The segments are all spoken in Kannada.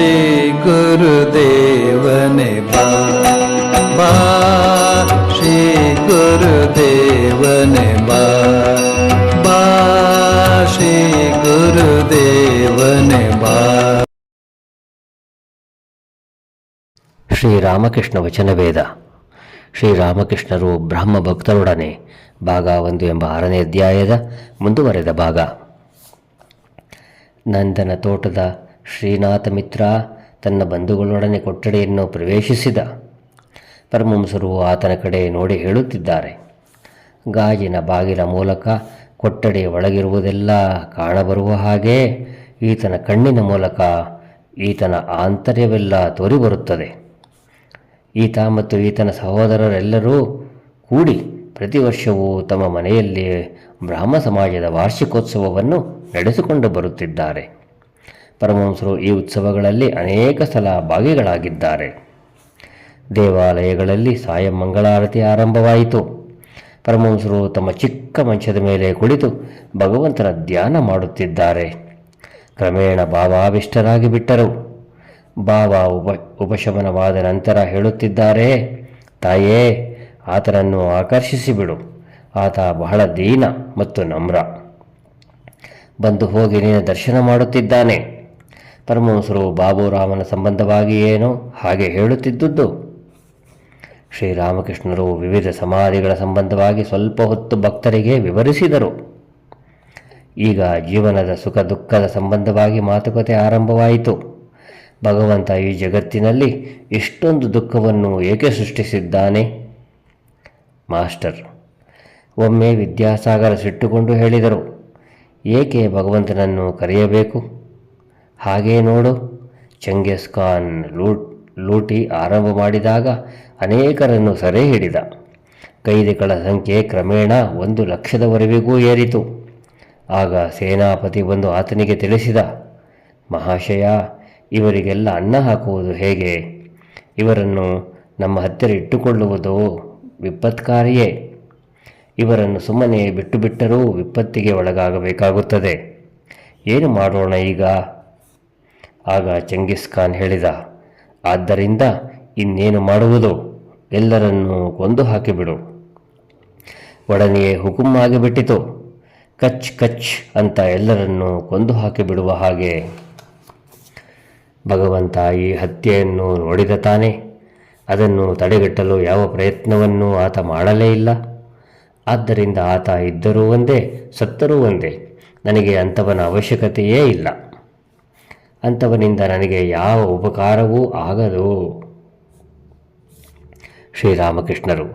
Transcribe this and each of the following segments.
ಶ್ರೀ ಗುರುದೇವನೆ ಬಾ ಶ್ರೀ ಗುರುದೇವನೆ ಬಾ ಶ್ರೀ ಗುರುದೇವನೆ ಬಾ ಶ್ರೀರಾಮಕೃಷ್ಣ ವಚನವೇದ ಶ್ರೀರಾಮಕೃಷ್ಣರು ಬ್ರಹ್ಮ ಭಕ್ತರೊಡನೆ ಭಾಗ ಒಂದು ಎಂಬ ಆರನೇ ಅಧ್ಯಾಯದ ಮುಂದುವರೆದ ಭಾಗ. ನಂದನ ತೋಟದ ಶ್ರೀನಾಥ ಮಿತ್ರ ತನ್ನ ಬಂಧುಗಳೊಡನೆ ಕೊಠಡಿಯನ್ನು ಪ್ರವೇಶಿಸಿದ. ಪರಮಂಸರು ಆತನ ಕಡೆ ನೋಡಿ ಹೇಳುತ್ತಿದ್ದಾರೆ. ಗಾಜಿನ ಬಾಗಿಲ ಮೂಲಕ ಕೊಠಡಿಯ ಒಳಗಿರುವುದೆಲ್ಲ ಕಾಣಬರುವ ಹಾಗೆ ಈತನ ಕಣ್ಣಿನ ಮೂಲಕ ಈತನ ಆಂತರ್ಯವೆಲ್ಲ ತೋರಿಬರುತ್ತದೆ. ಈತ ಮತ್ತು ಈತನ ಸಹೋದರರೆಲ್ಲರೂ ಕೂಡಿ ಪ್ರತಿ ವರ್ಷವೂ ತಮ್ಮ ಮನೆಯಲ್ಲಿ ಬ್ರಾಹ್ಮ ಸಮಾಜದ ವಾರ್ಷಿಕೋತ್ಸವವನ್ನು ನಡೆಸಿಕೊಂಡು ಬರುತ್ತಿದ್ದಾರೆ. ಪರಮಹಂಸರು ಈ ಉತ್ಸವಗಳಲ್ಲಿ ಅನೇಕ ಸಲ ಭಾಗಿಗಳಾಗಿದ್ದಾರೆ. ದೇವಾಲಯಗಳಲ್ಲಿ ಸಾಯಂ ಮಂಗಳಾರತಿ ಆರಂಭವಾಯಿತು. ಪರಮಹಂಸರು ತಮ್ಮ ಚಿಕ್ಕ ಮಂಚದ ಮೇಲೆ ಕುಳಿತು ಭಗವಂತನ ಧ್ಯಾನ ಮಾಡುತ್ತಿದ್ದಾರೆ. ಕ್ರಮೇಣ ಭಾವಾವಿಷ್ಟರಾಗಿ ಬಿಟ್ಟರು. ಭಾವ ಉಪ, ಉಪಶಮನವಾದ ನಂತರ ಹೇಳುತ್ತಿದ್ದಾರೆ, ತಾಯೇ, ಆತನನ್ನು ಆಕರ್ಷಿಸಿಬಿಡು ಆತ ಬಹಳ ದೀನ ಮತ್ತು ನಮ್ರ. ಬಂದು ಹೋಗಿ ನೀನು ದರ್ಶನ ಮಾಡುತ್ತಿದ್ದಾನೆ. ಪರಮಹಂಸರು ಬಾಬುರಾಮನ ಸಂಬಂಧವಾಗಿ ಏನು ಹಾಗೆ ಹೇಳುತ್ತಿದ್ದುದು ಶ್ರೀರಾಮಕೃಷ್ಣರು ವಿವಿಧ ಸಮಾಧಿಗಳ ಸಂಬಂಧವಾಗಿ ಸ್ವಲ್ಪ ಹೊತ್ತು ಭಕ್ತರಿಗೆ ವಿವರಿಸಿದರು. ಈಗ ಜೀವನದ ಸುಖ ದುಃಖದ ಸಂಬಂಧವಾಗಿ ಮಾತುಕತೆ ಆರಂಭವಾಯಿತು. ಭಗವಂತ ಈ ಜಗತ್ತಿನಲ್ಲಿ ಇಷ್ಟೊಂದು ದುಃಖವನ್ನು ಏಕೆ ಸೃಷ್ಟಿಸಿದ್ದಾನೆ? ಮಾಸ್ಟರ್, ಒಮ್ಮೆ ವಿದ್ಯಾಸಾಗರ ಸಿಟ್ಟುಕೊಂಡು ಹೇಳಿದರು, ಏಕೆ ಭಗವಂತನನ್ನು ಕರೆಯಬೇಕು? ಹಾಗೇ ನೋಡು, ಚಂಗೇಸ್ ಖಾನ್ ಲೂಟ್, ಲೂಟಿ ಆರಂಭ ಮಾಡಿದಾಗ ಅನೇಕರನ್ನು ಸೆರೆ ಹಿಡಿದ. ಕೈದಿಗಳ ಸಂಖ್ಯೆ ಕ್ರಮೇಣ ಒಂದು ಲಕ್ಷದವರೆಗೂ ಏರಿತು. ಆಗ ಸೇನಾಪತಿ ಬಂದು ಆತನಿಗೆ ತಿಳಿಸಿದ, ಮಹಾಶಯ, ಇವರಿಗೆಲ್ಲ ಅನ್ನ ಹಾಕುವುದು ಹೇಗೆ? ಇವರನ್ನು ನಮ್ಮ ಹತ್ತಿರ ಇಟ್ಟುಕೊಳ್ಳುವುದು ವಿಪತ್ಕಾರಿಯೇ. ಇವರನ್ನು ಸುಮ್ಮನೆ ಬಿಟ್ಟು ಬಿಟ್ಟರೂ ವಿಪತ್ತಿಗೆ ಒಳಗಾಗಬೇಕಾಗುತ್ತದೆ. ಏನು ಮಾಡೋಣ ಈಗ? ಆಗ ಚಂಗಿಸ್ ಖಾನ್ ಹೇಳಿದ, ಆದ್ದರಿಂದ ಇನ್ನೇನು ಮಾಡುವುದು? ಎಲ್ಲರನ್ನೂ ಕೊಂದು ಹಾಕಿಬಿಡು. ಒಡನೆಯೇ ಹುಕುಂ ಆಗಿಬಿಟ್ಟಿತು. ಕಚ್ ಕಚ್ ಅಂತ ಎಲ್ಲರನ್ನೂ ಕೊಂದು ಹಾಕಿಬಿಡುವ ಹಾಗೆ ಭಗವಂತ ಈ ಹತ್ಯೆಯನ್ನು ನೋಡಿದ ತಾನೆ. ಅದನ್ನು ತಡೆಗಟ್ಟಲು ಯಾವ ಪ್ರಯತ್ನವನ್ನೂ ಆತ ಮಾಡಲೇ ಇಲ್ಲ. ಆದ್ದರಿಂದ ಆತ ಇದ್ದರೂ ಒಂದೇ, ಸತ್ತರೂ ಒಂದೇ. ನನಗೆ ಅಂಥವನ ಅವಶ್ಯಕತೆಯೇ ಇಲ್ಲ. ಅಂಥವನಿಂದ ನನಗೆ ಯಾವ ಉಪಕಾರವೂ ಆಗದು. ಶ್ರೀರಾಮಕೃಷ್ಣರು,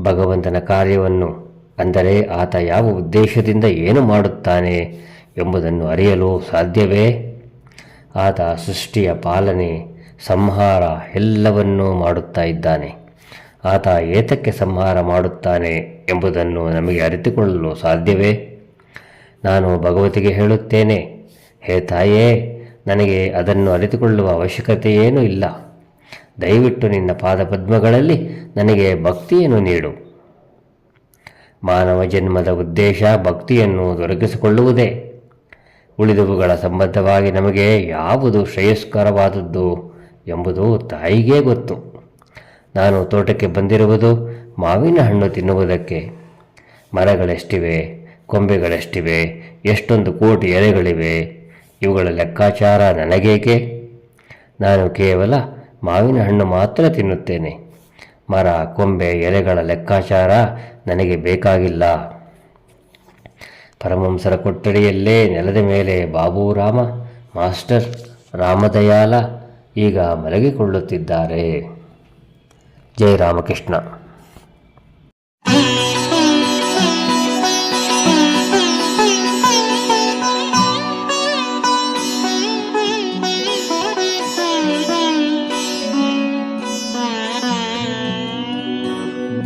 ಭಗವಂತನ ಕಾರ್ಯವನ್ನು ಅಂದರೆ ಆತ ಯಾವ ಉದ್ದೇಶದಿಂದ ಏನು ಮಾಡುತ್ತಾನೆ ಎಂಬುದನ್ನು ಅರಿಯಲು ಸಾಧ್ಯವೇ? ಆತ ಸೃಷ್ಟಿಯ ಪಾಲನೆ, ಸಂಹಾರ ಎಲ್ಲವನ್ನೂ ಮಾಡುತ್ತಾ ಇದ್ದಾನೆ. ಆತ ಏತಕ್ಕೆ ಸಂಹಾರ ಮಾಡುತ್ತಾನೆ ಎಂಬುದನ್ನು ನಮಗೆ ಅರಿತುಕೊಳ್ಳಲು ಸಾಧ್ಯವೇ? ನಾನು ಭಗವತಿಗೆ ಹೇಳುತ್ತೇನೆ, ಹೇ ತಾಯೇ ನನಗೆ ಅದನ್ನು ಅರಿತುಕೊಳ್ಳುವ ಅವಶ್ಯಕತೆಯೇನೂ ಇಲ್ಲ. ದಯವಿಟ್ಟು ನಿನ್ನ ಪಾದಪದ್ಮಗಳಲ್ಲಿ ನನಗೆ ಭಕ್ತಿಯನ್ನು ನೀಡು. ಮಾನವ ಜನ್ಮದ ಉದ್ದೇಶ ಭಕ್ತಿಯನ್ನು ದೊರಕಿಸಿಕೊಳ್ಳುವುದೇ. ಉಳಿದವುಗಳ ಸಂಬಂಧವಾಗಿ ನಮಗೆ ಯಾವುದು ಶ್ರೇಯಸ್ಕರವಾದದ್ದು ಎಂಬುದು ತಾಯಿಗೇ ಗೊತ್ತು. ನಾನು ತೋಟಕ್ಕೆ ಬಂದಿರುವುದು ಮಾವಿನ ಹಣ್ಣು ತಿನ್ನುವುದಕ್ಕೆ. ಮರಗಳೆಷ್ಟಿವೆ, ಕೊಂಬೆಗಳೆಷ್ಟಿವೆ, ಎಷ್ಟೊಂದು ಕೋಟಿ ಎಲೆಗಳಿವೆ ಇವುಗಳ ಲೆಕ್ಕಾಚಾರ ನನಗೇಕೆ? ನಾನು ಕೇವಲ ಮಾವಿನ ಹಣ್ಣು ಮಾತ್ರ ತಿನ್ನುತ್ತೇನೆ. ಮರ, ಕೊಂಬೆ, ಎಲೆಗಳ ಲೆಕ್ಕಾಚಾರ ನನಗೆ ಬೇಕಾಗಿಲ್ಲ. ಪರಮಂಸರ ಕೊಠಡಿಯಲ್ಲೇ ನೆಲದ ಮೇಲೆ ಬಾಬುರಾಮ, ಮಾಸ್ಟರ್ ರಾಮದಯಾಲ ಈಗ ಮಲಗಿಕೊಳ್ಳುತ್ತಿದ್ದಾರೆ. ಜೈ ರಾಮಕೃಷ್ಣ.